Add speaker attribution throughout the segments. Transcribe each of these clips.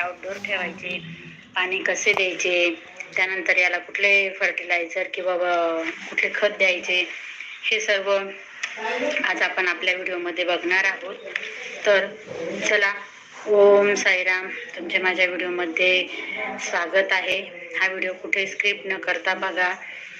Speaker 1: Outdoor ठेवायचे पाणी कसे द्यायचे त्यानंतर याला कुठले फर्टिलायझर किंवा कुठले खत द्यायचे हे सर्व आज आपण आपल्या व्हिडिओमध्ये बघणार आहोत. तर चला ओम साईराम तुमचे माझ्या व्हिडिओमध्ये स्वागत आहे. हा व्हिडिओ कुठे स्क्रिप्ट न करता बघा.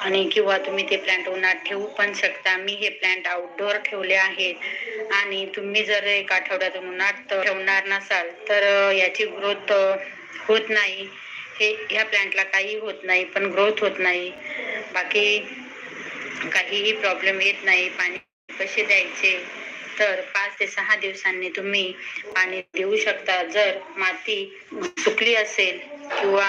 Speaker 1: आणि किंवा तुम्ही ते प्लांट उन्हात ठेवू पण शकता. मी हे प्लांट आउटडोअर ठेवले आहेत. आणि तुम्ही जर एक आठवड्यातून उन्हात ठेवणार नसाल तर याची ग्रोथ होत नाही. हे ह्या प्लांटला काही होत नाही पण ग्रोथ होत नाही. बाकी काहीही प्रॉब्लेम येत नाही. पाणी कसे द्यायचे? तर पाच ते सहा दिवसांनी तुम्ही पाणी देऊ शकता. जर माती सुकली असेल किंवा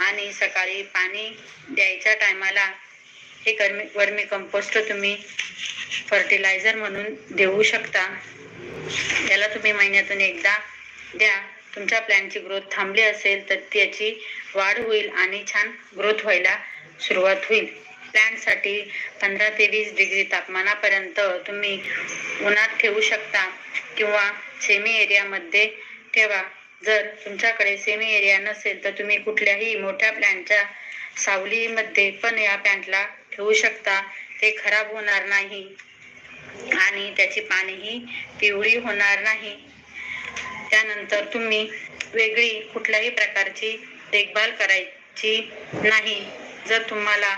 Speaker 1: आणि सकाळी पाणी द्यायच्या टायमाला हे कर्मी वर्मी कंपोस्ट तुम्ही फर्टिलायझर म्हणून देऊ शकता. त्याला तुम्ही महिन्यातून एकदा द्या. तुमच्या प्लॅनची ग्रोथ थांबली असेल तर त्याची वाढ होईल आणि छान ग्रोथ व्हायला सुरुवात होईल. प्लॅनसाठी पंधरा ते वीस डिग्री तापमानापर्यंत तुम्ही उन्हात ठेवू शकता किंवा सेमी एरियामध्ये ठेवा. जर तुमच्याकडे सेमी एरिया नसेल तर तुम्ही कुठल्याही मोठ्या प्लॅनच्या सावलीमध्ये पण या पॅन्टला ठेवू शकता. ते खराब होणार नाही. आणि त्याची पाणीही पिवळी होणार नाही. त्यानंतर तुम्ही वेगळी कुठल्याही प्रकारची देखभाल करायची नाही. जर तुम्हाला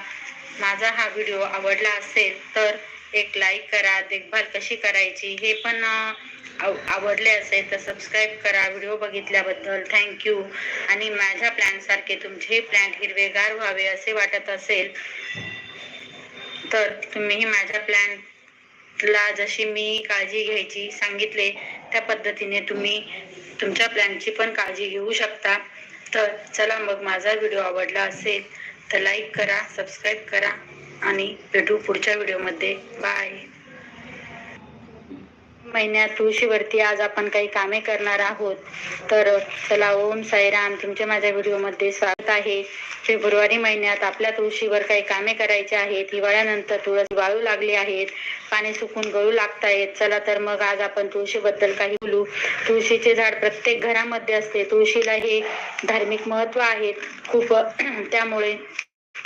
Speaker 1: माझा हा व्हिडिओ आवडला असेल तर एक लाईक करा देखभाल कशी करायची हे पण आव- आवडले असेल तर सबस्क्राईब करा. व्हिडिओ बघितल्याबद्दल थँक्यू आणि माझ्या प्लॅनसारखे तुमचे प्लॅन हिरवेगार व्हावे असे वाटत असेल तर तुम्हीही माझ्या प्लॅन ला जशी मी काळजी घ्यायची सांगितले त्या पद्धतीने तुम्ही तुमच्या प्लॅनची पण काळजी घेऊ शकता. तर चला मग माझा व्हिडिओ आवडला असेल तर लाईक करा सबस्क्राईब करा. आणि भेटू पुढच्या व्हिडिओमध्ये. बाय महिन्यात तुळशीवरती आज आपण काही कामे करणार आहोत. तर चला ओम साईराम तुमच्या माझ्या व्हिडिओमध्ये स्वागत आहे. फेब्रुवारी महिन्यात आपल्या तुळशीवर काही कामे करायची आहेत. हिवाळ्यानंतर तुळस वाळू लागली आहेत. पाणी सुकून गळू लागतायत. चला तर मग आज आपण तुळशीबद्दल काही बोलू. तुळशीचे झाड प्रत्येक घरामध्ये असते. तुळशीला हे धार्मिक महत्त्व आहे. खूप त्यामुळे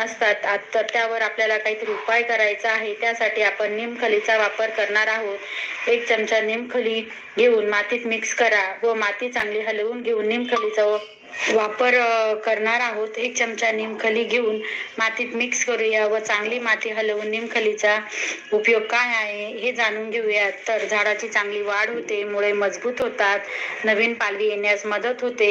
Speaker 1: असतात. आत- तर त्यावर आपल्याला काहीतरी उपाय करायचा आहे. त्यासाठी आपण निमखलीचा वापर करणार आहोत. एक चमचा निमखली घेऊन मातीत मिक्स करा व माती चांगली हलवून घेऊन निमखलीचा वापर करणार आहोत. एक चमचा निमखली घेऊन मातीत मिक्स करूया व चांगली माती हलवून निमखलीचा उपयोग काय आहे हे जाणून घेऊया तर झाडाची चांगली वाढ होते मुळे मजबूत होतात. नवीन पालवी येण्यास मदत होते.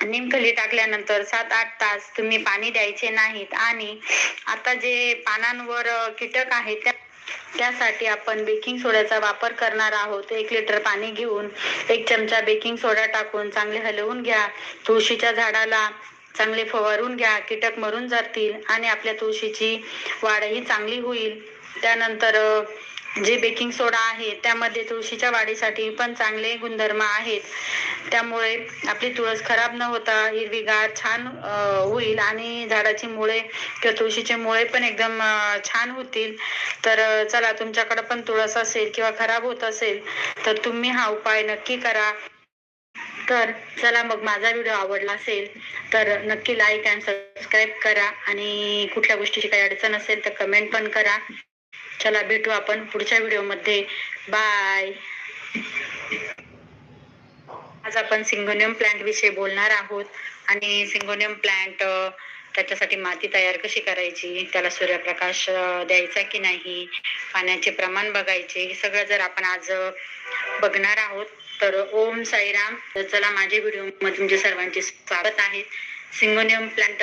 Speaker 1: निमखली टाकल्यानंतर सात आठ तास तुम्ही पाणी द्यायचे नाहीत आणि आता जे पानांवर कीटक आहेत त्या त्यासाठी आपण बेकिंग सोड्याचा वापर करणार आहोत. एक लिटर पाणी घेऊन एक चमचा बेकिंग सोडा टाकून चांगले हलवून घ्या. तुळशीच्या झाडाला चांगले फवारून घ्या. कीटक मरून जातील आणि आपल्या तुळशीची वाढही चांगली होईल. त्यानंतर जे बेकिंग सोडा आहे त्यामध्ये तुळशीच्या वाढीसाठी पण चांगले गुणधर्म आहेत. त्यामुळे आपली तुळस खराब न होता हिरवीगार छान होईल आणि झाडाची मुळे किंवा तुळशीचे मुळे पण एकदम छान होतील. तर चला तुमच्याकडे पण तुळस असेल किंवा खराब होत असेल तर तुम्ही हा उपाय नक्की करा. तर चला मग माझा व्हिडिओ आवडला असेल तर नक्की लाईक अँड सबस्क्राईब करा. आणि कुठल्या गोष्टीची काही अडचण असेल तर कमेंट पण करा. चला भेटू आपण पुढच्या व्हिडिओमध्ये. बाय आज आपण सिंगोनियम प्लांट विषयी बोलणार आहोत आणि सिंगोनियम प्लांट त्याच्यासाठी माती तयार कशी करायची त्याला सूर्यप्रकाश द्यायचा की नाही पाण्याचे प्रमाण बघायचे हे सगळं जर आपण आज बघणार आहोत तर ओम साईराम. तर चला माझ्या व्हिडिओमध्ये तुमचे सर्वांचे स्वागत आहे. सिंगोनियम प्लांट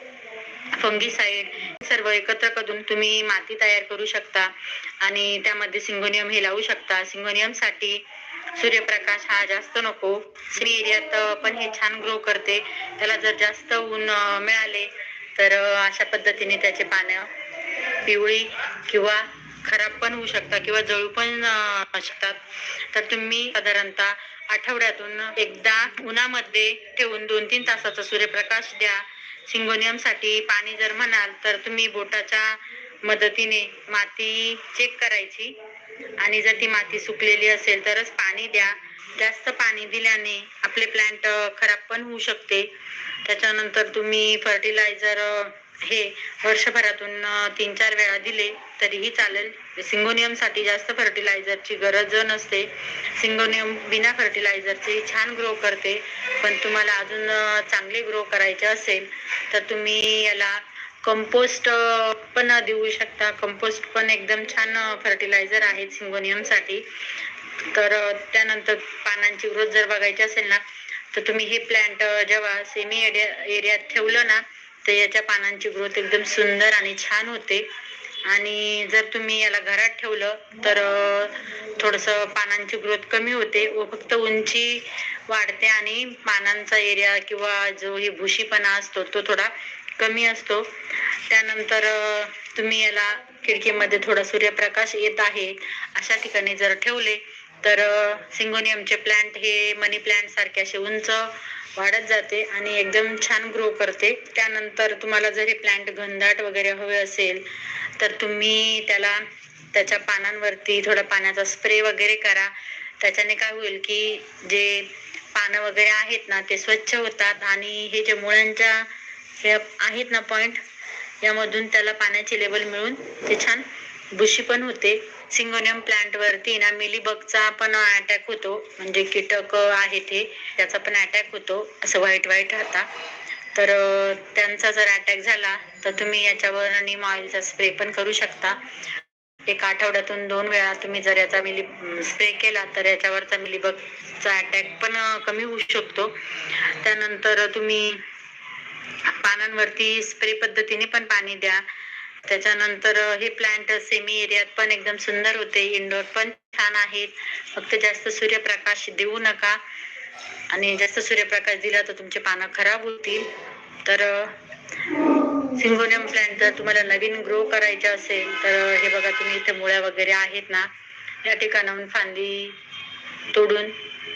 Speaker 1: फंगीसाईड सर्व एकत्र करून तुम्ही माती तयार करू शकता आणि त्यामध्ये सिंगोनियम हे लावू शकता. सिंगोनियमसाठी सूर्यप्रकाश हा जास्त नको. श्री एरियात पण हे छान ग्रो करते. त्याला जर जास्त ऊन मिळाले तर अशा पद्धतीने त्याचे पानं पिवळी किंवा खराब पण होऊ शकतात किंवा जळू पण शकतात. तर तुम्ही साधारणतः आठवड्यातून एकदा उन्हामध्ये ठेवून दोन तीन तासाचा सूर्यप्रकाश द्या. सिंगोनियमसाठी पाणी जर म्हणाल तर तुम्ही बोटाच्या मदतीने माती चेक करायची. आणि जर ती माती सुकलेली असेल तरच पाणी द्या. जास्त पाणी दिल्याने आपले प्लांट खराब पण होऊ शकते. त्याच्यानंतर तुम्ही फर्टिलायझर हे वर्षभरातून तीन चार वेळा दिले तरीही चालेल. सिंगोनियमसाठी जास्त फर्टिलायझरची गरज नसते. सिंगोनियम बिना फर्टिलायझरचे छान ग्रो करते. पण तुम्हाला अजून चांगले ग्रो करायचे असेल तर तुम्ही याला कंपोस्ट पण देऊ शकता. कंपोस्ट पण एकदम छान फर्टिलायझर आहे सिंगोनियमसाठी. तर त्यानंतर पानांची ग्रोथ जर बघायची असेल ना तर तुम्ही हे प्लांट जेव्हा सेमी एरिया एरियात ठेवलं ना तर याच्या पानांची ग्रोथ एकदम सुंदर आणि छान होते. आणि जर तुम्ही याला घरात ठेवलं तर थोडंसं पानांची ग्रोथ कमी होते. व फक्त उंची वाढते आणि पानांचा एरिया किंवा जो हे भुशीपणा असतो तो थोडा कमी असतो. त्यानंतर तुम्ही याला खिडकीमध्ये थोडा सूर्यप्रकाश येत आहे अशा ठिकाणी जर ठेवले तर सिंगोनियमचे प्लांट हे मनी प्लांट सारखे असे उंच वाढत जाते आणि एकदम छान ग्रो करते. त्यानंतर तुम्हाला जर हे प्लांट घनदाट वगैरे हवे असेल तर तुम्ही त्याला त्याच्या पानांवरती थोडा पाण्याचा स्प्रे वगैरे करा. त्याच्याने काय होईल की जे पानं वगैरे आहेत ना ते स्वच्छ होतात आणि हे जे मुळांच्या हे आहेत ना पॉइंट यामधून त्याला पाण्याची लेवल मिळून ते छान बुशी पण होते. सिंगोनियम प्लांट वरती ना मिलीबगचा पण अटॅक होतो. म्हणजे कीटक आहे ते त्याचा पण अटॅक होतो. असं व्हाईट व्हाईट राहता तर त्यांचा जर अटॅक झाला तर तुम्ही याच्यावर निम ऑइलचा स्प्रे पण करू शकता. एक आठवड्यातून दोन वेळा तुम्ही जर याचा मिली स्प्रे केला तर याच्यावरचा मिलीबगचा अटॅक पण कमी होऊ शकतो. त्यानंतर तुम्ही पानांवरती स्प्रे पद्धतीने पण पाणी द्या. त्याच्यानंतर हे प्लांट सेमी एरियात पण एकदम सुंदर होते. इंडोर पण छान आहेत. फक्त जास्त सूर्यप्रकाश देऊ नका. आणि जास्त सूर्यप्रकाश दिला तर तुमचे पानं खराब होतील. तर सिंगोनियम प्लांट जर तुम्हाला नवीन ग्रो करायचे असेल तर हे बघा तुम्ही इथे मुळ्या वगैरे आहेत ना. या ठिकाणाहून फांदी तोडून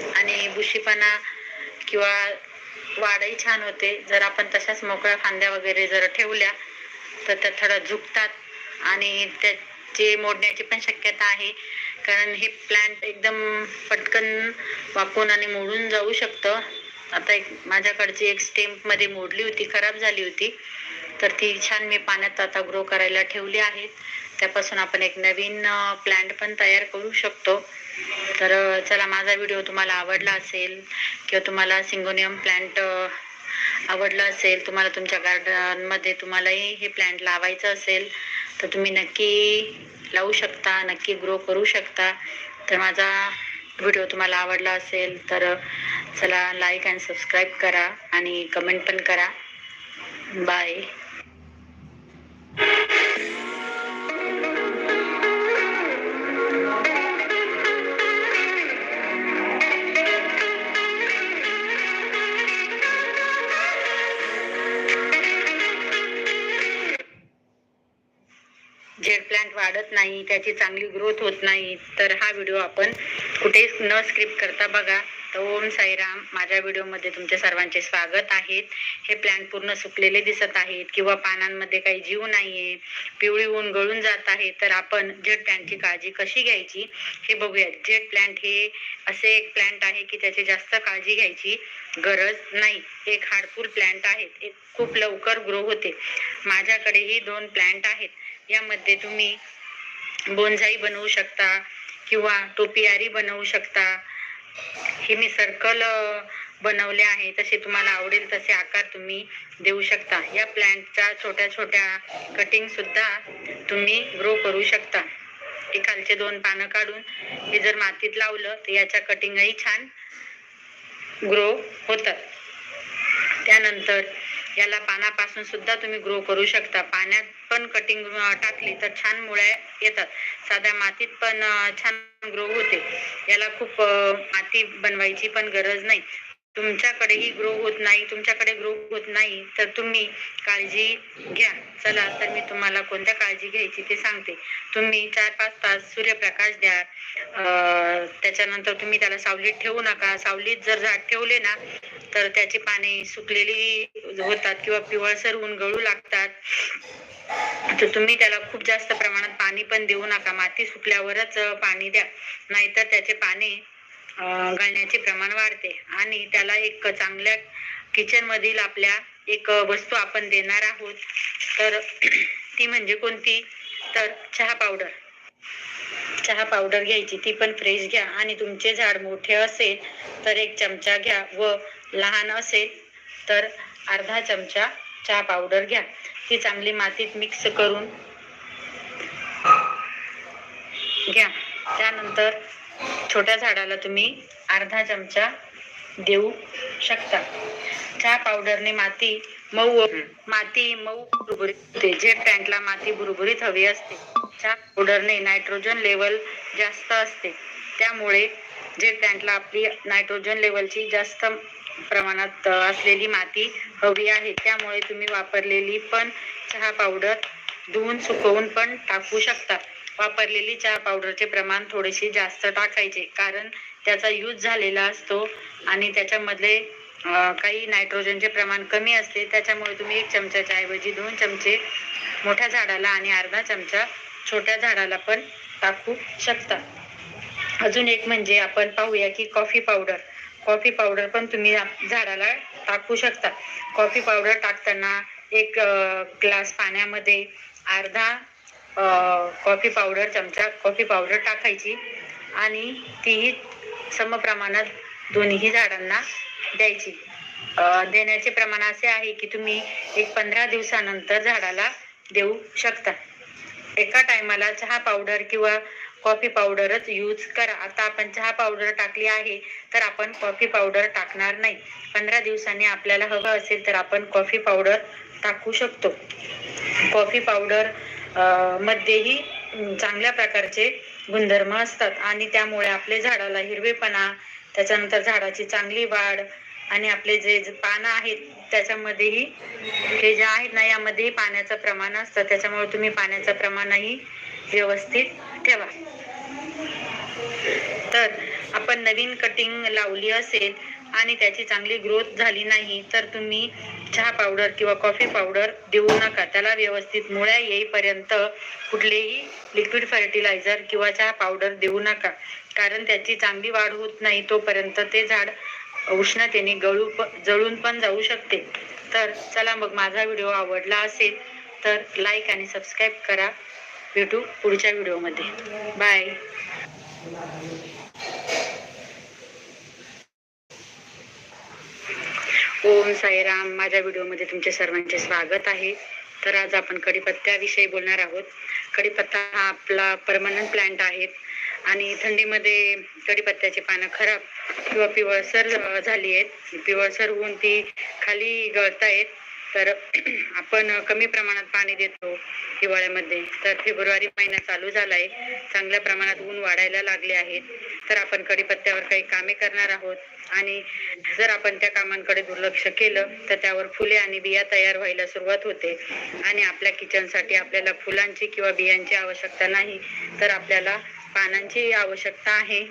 Speaker 1: आणि बुशीपणा किंवा वाढही छान होते. जर आपण तशाच मोकळ्या फांद्या वगैरे जर ठेवल्या तर त्या थोडं झुकतात आणि त्याचे मोडण्याची पण शक्यता आहे. कारण हे प्लांट एकदम पटकन वाकून आणि मोडून जाऊ शकतं. आता एक माझ्याकडची एक स्टेम्पमध्ये मोडली होती खराब झाली होती. तर ती छान मी पाण्यात आता ग्रो करायला ठेवली आहेत त्यापासून आपण एक नवीन प्लांट पण तयार करू शकतो. तर चला माझा व्हिडिओ तुम्हाला आवडला असेल किंवा तुम्हाला सिंगोनियम प्लॅन्ट आवडला असेल तुम्हाला तुमच्या गार्डनमध्ये तुम्हालाही हे प्लॅन्ट लावायचं असेल तर तुम्ही नक्की लावू शकता नक्की ग्रो करू शकता. तर माझा व्हिडिओ तुम्हाला आवडला असेल तर चला लाईक अँड सबस्क्राईब करा आणि कमेंट पण करा. बाय वाढत नाही त्याची चांगली ग्रोथ होत नाही तर हा व्हिडिओ आपण कुठेच न स्क्रिप्ट करता बघा. तर ओम साईराम माझ्या व्हिडिओमध्ये तुमचे सर्वांचे स्वागत आहेत हे प्लांट पूर्ण सुकलेले दिसत आहेत किंवा पानांमध्ये काही जीव नाहीये पिवळी ऊन गळून जात आहे तर आपण जेट प्लॅन्टची काळजी कशी घ्यायची हे बघूया जेट प्लॅन्ट हे असे एक प्लॅन्ट आहे की त्याची जास्त काळजी घ्यायची गरज नाही. एक हार्डफुल प्लॅन्ट आहे एक खूप लवकर ग्रो होते. माझ्याकडेही दोन प्लॅन्ट आहेत. यामध्ये तुम्ही बोनझाई बनवू शकता किंवा टोपियारी बनवू शकता. हे मी सर्कल बनवले आहे. तसे तुम्हाला आवडेल तसे आकार तुम्ही देऊ शकता. या प्लांटच्या छोट्या छोट्या कटिंग सुद्धा तुम्ही ग्रो करू शकता. हे खालचे दोन पानं काढून हे जर मातीत लावलं तर याच्या कटिंगही छान ग्रो होतात. त्यानंतर याला पानापासून सुद्धा तुम्ही ग्रो करू शकता. पाण्यात पण कटिंग टाकली तर छान मुळ्या येतात. साध्या मातीत पण छान ग्रो होते. याला खूप माती बनवायची पण गरज नाही. तुमच्याकडेही ग्रो होत नाही तुमच्याकडे ग्रो होत नाही तर तुम्ही काळजी घ्या. चला तर मी तुम्हाला कोणत्या काळजी घ्यायची ते सांगते. तुम्ही चार पाच तास सूर्यप्रकाश द्या. त्याच्यानंतर तुम्ही त्याला सावलीत ठेवू नका. सावलीत जर झाड ठेवले ना तर त्याची पाने सुकलेली होतात किंवा पिवळसर ऊन गळू लागतात. तर तुम्ही त्याला खूप जास्त प्रमाणात पाणी पण देऊ नका. माती सुकल्यावरच पाणी द्या. नाहीतर त्याचे पाने घालण्याचे गळण्याचे प्रमाण वाढते. आणि त्याला एक चांगल्या किचन मधील आपल्या एक वस्तू आपण देणार आहोत. तर ती म्हणजे कोणती? तर चहा पावडर. चहा पावडर घ्यायची. ती पण फ्रेश घ्या. आणि तुमचे झाड मोठे असेल तर एक चमचा घ्या. व लहान असेल तर अर्धा चमचा चहा पावडर घ्या. ती चांगली मातीत मिक्स करून घ्या. त्यानंतर छोट्या झाडाला तुम्ही अर्धा चमचा देऊ शकता. चहा पावडरने माती मऊ माती मऊ बुरबुरीत होते. जेट पॅन्टला माती बुरबुरीत हवी असते. चहा पावडरने नायट्रोजन लेवल जास्त असते. त्यामुळे जेट पॅन्टला आपली नायट्रोजन लेवलची जास्त प्रमाणात असलेली माती हवी आहे. त्यामुळे तुम्ही वापरलेली पण चहा पावडर धुवून सुकवून पण टाकू शकता. वापरलेली चहा पावडरचे प्रमाण थोडेसे जास्त टाकायचे. कारण त्याचा यूज झालेला असतो आणि त्याच्यामधले काही नायट्रोजनचे प्रमाण कमी असते. त्याच्यामुळे तुम्ही एक चमच्याच्या ऐवजी दोन चमचे मोठ्या झाडाला आणि अर्धा चमचा छोट्या झाडाला पण टाकू शकता. अजून एक म्हणजे आपण पाहूया की कॉफी पावडर कॉफी पावडर पण तुम्ही झाडाला टाकू शकता. कॉफी पावडर टाकताना एक ग्लास पाण्यामध्ये अर्धा कॉफी पावडर चमचा कॉफी पावडर टाकायची आणि तीही समप्रमाणात दोन्ही झाडांना द्यायची. देण्याचे प्रमाण असे आहे की तुम्ही एक पंधरा दिवसानंतर झाडाला देऊ शकता. एका टायमाला चहा पावडर किंवा कॉफी पावडरच यूज करा. आता आपण चहा पावडर टाकली आहे तर आपण कॉफी पावडर टाकणार नाही. पंधरा दिवसांनी आपल्याला हवं असेल तर आपण कॉफी पावडर टाकू शकतो. कॉफी पावडर मध्येही चांगल्या प्रकारचे गुणधर्म असतात. आणि त्यामुळे आपले झाडाला हिरवेपणा त्याच्यानंतर झाडाची चांगली वाढ आणि आपले जे पानं आहेत त्याच्यामध्येही हे जे आहेत ना यामध्येही पाण्याचं प्रमाण असतं. त्याच्यामुळे तुम्ही पाण्याचं प्रमाणही व्यवस्थित ठेवा. तर आपण नवीन कटिंग लावली असेल आणि त्याची चांगली ग्रोथ झाली नाही तर तुम्ही चहा पावडर किंवा कॉफी पावडर देऊ नका. त्याला व्यवस्थित मुळ्या येईपर्यंत कुठलेही लिक्विड फर्टिलायझर किंवा चहा पावडर देऊ नका. कारण त्याची चांगली वाढ होत नाही तोपर्यंत ते झाड उष्णतेने गळू प- जळून पण जाऊ शकते. तर चला मग माझा व्हिडिओ आवडला असेल तर लाईक आणि सबस्क्राईब करा. भेटू पुढच्या व्हिडिओमध्ये बाय ओम साईराम. माझ्या व्हिडिओमध्ये तुमचे सर्वांचे स्वागत आहे. तर आज आपण कढीपत्त्याविषयी बोलणार आहोत. कढीपत्ता हा आपला परमनंट प्लांट आहे. आणि थंडीमध्ये कढीपत्त्याची पानं खराब किंवा पिवळसर झाली आहेत. पिवळसर होऊन ती खाली गळतायत तर आपण कमी प्रमाणात पाणी देतो हिवाळ्यामध्ये. तर फेब्रुवारी महिना चालू झाला आहे चांगल्या प्रमाणात ऊन वाढायला लागले आहेत. तर आपण कडीपत्त्यावर काही कामे करणार आहोत. आणि जर आपण त्या कामांकडे दुर्लक्ष केलं तर त्यावर फुले आणि बिया तयार व्हायला सुरुवात होते. आणि आपल्या किचनसाठी आपल्याला फुलांची किंवा बियांची आवश्यकता नाही तर आपल्याला पानांची आवश्यकता आहे.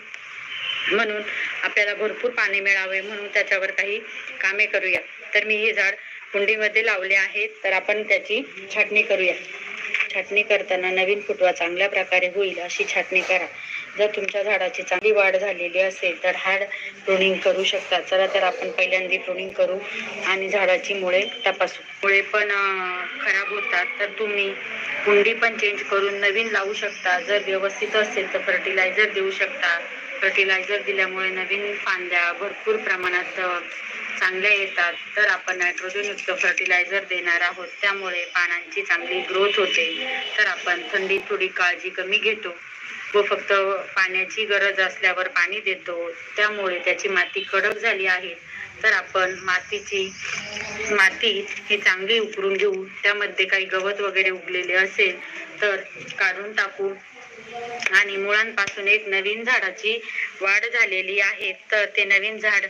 Speaker 1: म्हणून आपल्याला भरपूर पाणी मिळावे म्हणून त्याच्यावर काही कामे करूया. तर मी हे झाड कुंडीमध्ये लावले आहे तर आपण त्याची छाटणी करूया. छाटणी करताना नवीन फुटवा चांगल्या प्रकारे होईल अशी छाटणी करा. जर तुमच्या झाडाची चांगली वाढ झालेली असेल तर हॅड प्रुनिंग करू शकता. चला तर आपण पहिल्यांदा प्रुनिंग करू आणि झाडाची मुळे तपासू. मुळे पण खराब होतात. तर तुम्ही कुंडी पण चेंज करून नवीन लावू शकता. जर व्यवस्थित असेल तर फर्टिलायझर देऊ शकता. फर्टिलायझर दिल्यामुळे नवीन फांद्या भरपूर प्रमाणात चांगल्या येतात. तर आपण नायट्रोजनयुक्त फर्टिलायझर देणार आहोत. त्यामुळे पानांची चांगली ग्रोथ होते. तर आपण थंडीत थोडी काळजी कमी घेतो. व फक्त पाण्याची गरज असल्यावर पाणी देतो. त्यामुळे त्याची माती कडक झाली आहे. तर आपण मातीची माती ही चांगली उकरून घेऊ. त्यामध्ये काही गवत वगैरे उगलेले असेल तर काढून टाकू. आणि मुळांपासून एक नवीन झाडाची वाढ झालेली आहे. तर ते नवीन झाड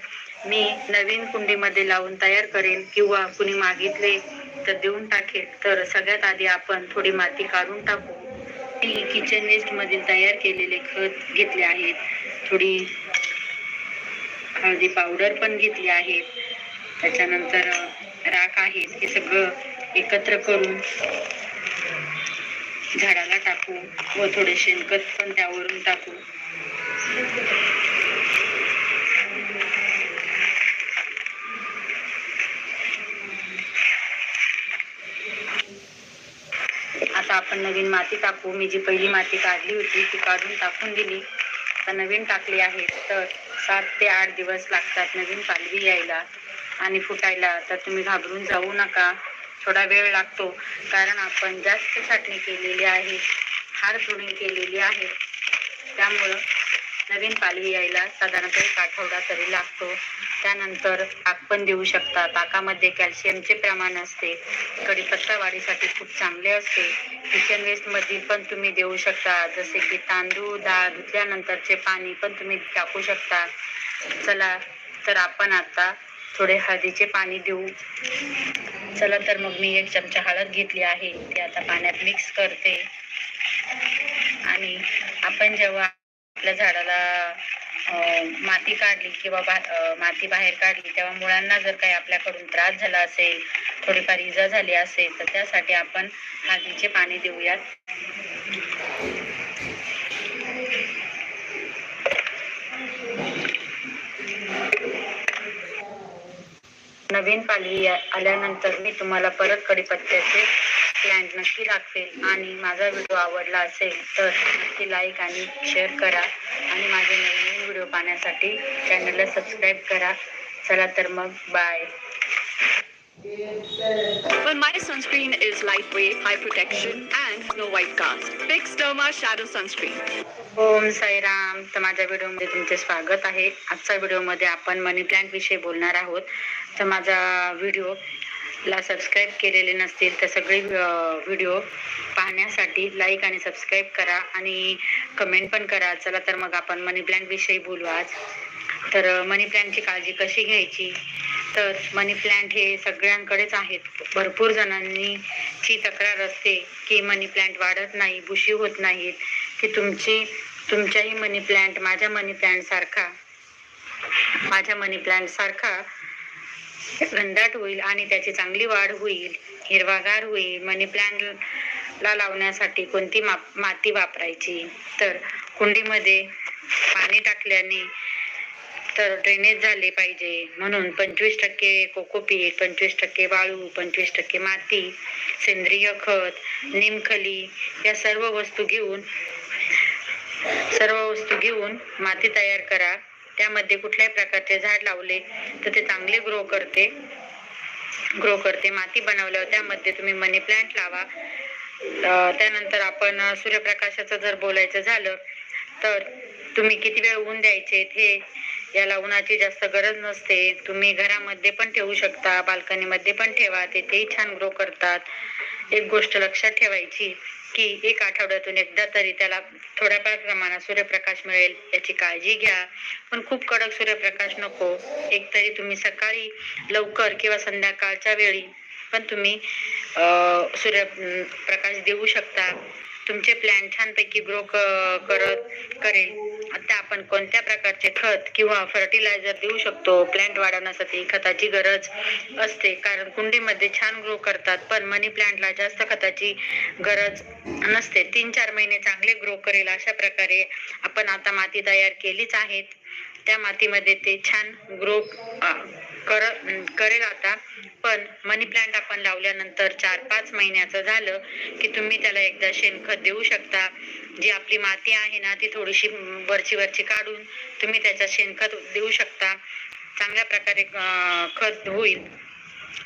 Speaker 1: मी नवीन कुंडीमध्ये लावून तयार करेल किंवा कुणी मागितले तर देऊन टाकेल तर सगळ्यात आधी आपण थोडी माती काढून टाकू. मी किचन वेस्ट मधील तयार केलेले खत घेतले आहेत. थोडी हळदी पावडर पण घेतली आहे. त्याच्यानंतर राख आहे हे सगळं एकत्र करून झाडाला टाकू व थोडे शेणखत पण त्यावरून टाकू. आता आपण नवीन माती टाकू. मी जी पहिली माती काढली होती ती काढून टाकून दिली. आता नवीन टाकली आहे तर सात ते आठ दिवस लागतात नवीन पालवी यायला आणि फुटायला. तर तुम्ही घाबरून जाऊ नका. थोडा वेळ लागतो कारण आपण जास्त छाटणी केलेली आहे हार तोडणी केलेली आहे. त्यामुळं नवीन पालवी यायला साधारणतः एक आठवडा तरी लागतो. त्यानंतर ताक पण देऊ शकता ताकामध्ये कॅल्शियमचे प्रमाण असते. कढीपत्ता वाढीसाठी खूप चांगले असते. किचन वेस्टमध्ये पण तुम्ही देऊ शकता. जसे की तांदूळ डाळ धुतल्यानंतरचे पाणी पण तुम्ही टाकू शकता. चला तर आपण आता थोडे हळदीचे पाणी देऊ. चला तर मग मी एक चमचा हळद घेतली आहे. ती आता पाण्यात मिक्स करते. आणि आपण जेव्हा आपल्या झाडाला माती काढली किंवा बा माती बाहेर काढली तेव्हा मुळांना जर काही आपल्याकडून त्रास झाला असेल थोडीफार इजा झाली असेल तर त्यासाठी आपण हळदीचे पाणी देऊयात. नवीन पालवी आल्यानंतर मी तुम्हाला परत कडीपत्त्याचे प्लॅन्ट नक्की दाखवेल. आणि माझा व्हिडिओ आवडला असेल तर नक्की लाईक आणि शेअर करा. आणि माझे नवीन व्हिडिओ पाहण्यासाठी चॅनलला सबस्क्राईब करा चला तर मग bye
Speaker 2: Well, my sunscreen is lightweight, high protection, and no white cast. Fix Derma Shadow Sunscreen.
Speaker 1: Om Sairam तर माझ्या व्हिडिओमध्ये तुमचे स्वागत आहे आजच्या व्हिडिओमध्ये आपण मनी प्लांट विषयी बोलणार आहोत तर माझा व्हिडिओ ला सबस्क्राईब केलेले नसतील तर सगळे व्हिडिओ पाहण्यासाठी लाईक आणि सबस्क्राईब करा आणि कमेंट पण करा. चला तर मग आपण मनी प्लॅन्टविषयी बोलू आज. तर मनी प्लॅन्टची काळजी कशी घ्यायची? तर मनी प्लॅन्ट हे सगळ्यांकडेच आहेत. भरपूर जणांनी ची तक्रार असते की मनी प्लॅन्ट वाढत नाही बुशी होत नाहीत. की तुमची तुमच्याही मनी प्लॅन्ट माझ्या मनी प्लॅन्टसारखा माझ्या मनी प्लॅन्टसारखा घनदाट होईल आणि त्याची चांगली वाढ होईल हिरवागार होईल. मनी प्लांटला लावण्यासाठी कोणती मा माती वापरायची? तर कुंडीमध्ये पाणी टाकल्याने तर ड्रेनेज झाले पाहिजे. म्हणून पंचवीस टक्के कोकोपीट पंचवीस टक्के वाळू पंचवीस टक्के माती सेंद्रिय खत निमखली या सर्व वस्तू घेऊन सर्व वस्तू घेऊन माती तयार करा. त्यामध्ये कुठल्याही प्रकारचे झाड लावले तर ते चांगले ग्रो करते. ग्रो करते. माती बनवल्यावर त्यामध्ये तुम्ही मनी प्लांट लावा. त्यानंतर आपण सूर्यप्रकाशाचं जर बोलायचं झालं तर तुम्ही किती वेळ ऊन द्यायचे? हे याला उन्हाची जास्त गरज नसते. तुम्ही घरामध्ये पण ठेवू शकता बाल्कनीमध्ये पण ठेवा. तेथेही छान ग्रो करतात. एक गोष्ट लक्षात ठेवायची की एक आठवड्यातून एकदा तरी त्याला थोड्याफार प्रमाणात सूर्यप्रकाश मिळेल याची काळजी घ्या. पण खूप कडक सूर्यप्रकाश नको. एक तरी तुम्ही सकाळी लवकर किंवा संध्याकाळच्या वेळी पण तुम्ही सूर्यप्रकाश सूर्य प्रकाश देऊ शकता. तुमचे प्लॅन छानपैकी ग्रो करत करेल. आता आपण कोणत्या प्रकारचे खत किंवा फर्टिलायझर देऊ शकतो? प्लांट वाढवण्यासाठी खताची गरज असते. कारण कुंडीमध्ये छान ग्रो करतात पण मनी प्लांटला जास्त खताची गरज नसते. तीन चार महिने चांगले ग्रो करेल अशा प्रकारे आपण आता माती तयार केलीच आहेत. त्या मातीमध्ये ते छान ग्रो कर करेल आता. पण मनी प्लांट आपण लावल्यानंतर चार पाच महिन्याचं झालं की तुम्ही त्याला एकदा शेणखत देऊ शकता. जी आपली माती आहे ना ती थोडीशी वरची वरची काढून तुम्ही त्याच्यात शेणखत देऊ शकता. चांगल्या प्रकारे खत होईल.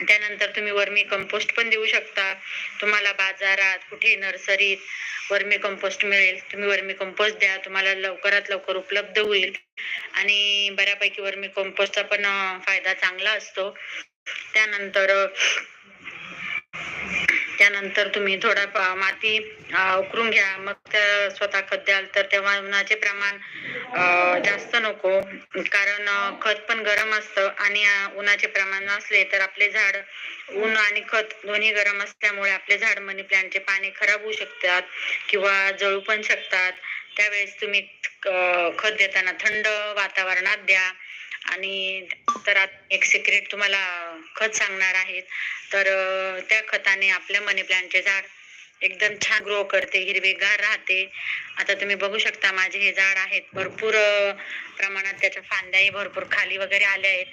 Speaker 1: त्यानंतर तुम्ही वर्मी कंपोस्ट पण देऊ शकता. तुम्हाला बाजारात कुठे नर्सरीत वर्मी कंपोस्ट मिळेल. तुम्ही वर्मी कंपोस्ट द्या. तुम्हाला लवकरात लवकर उपलब्ध होईल. आणि बऱ्यापैकी वर्मी कंपोस्टचा पण फायदा चांगला असतो. त्यानंतर त्यानंतर तुम्ही थोडा माती उकरून घ्या. मग त्या स्वतः खत द्याल तर तेव्हा उन्हाचे प्रमाण जास्त नको. कारण खत पण गरम असतं आणि उन्हाचे प्रमाण नसले तर आपले झाड ऊन आणि खत दोन्ही गरम असल्यामुळे आपले झाड मनी प्लांटचे पाने खराब होऊ शकतात किंवा जळू पण शकतात. त्यावेळेस तुम्ही खत देताना थंड वातावरणात द्या. आणि तर एक सिक्रेट तुम्हाला खत सांगणार आहेत. तर त्या खताने आपल्या मनी प्लांटचे झाड एकदम छान ग्रो करते हिरवेगार राहते. आता तुम्ही बघू शकता माझे हे झाड आहेत. भरपूर प्रमाणात त्याच्या फांद्याही भरपूर खाली वगैरे आल्या आहेत.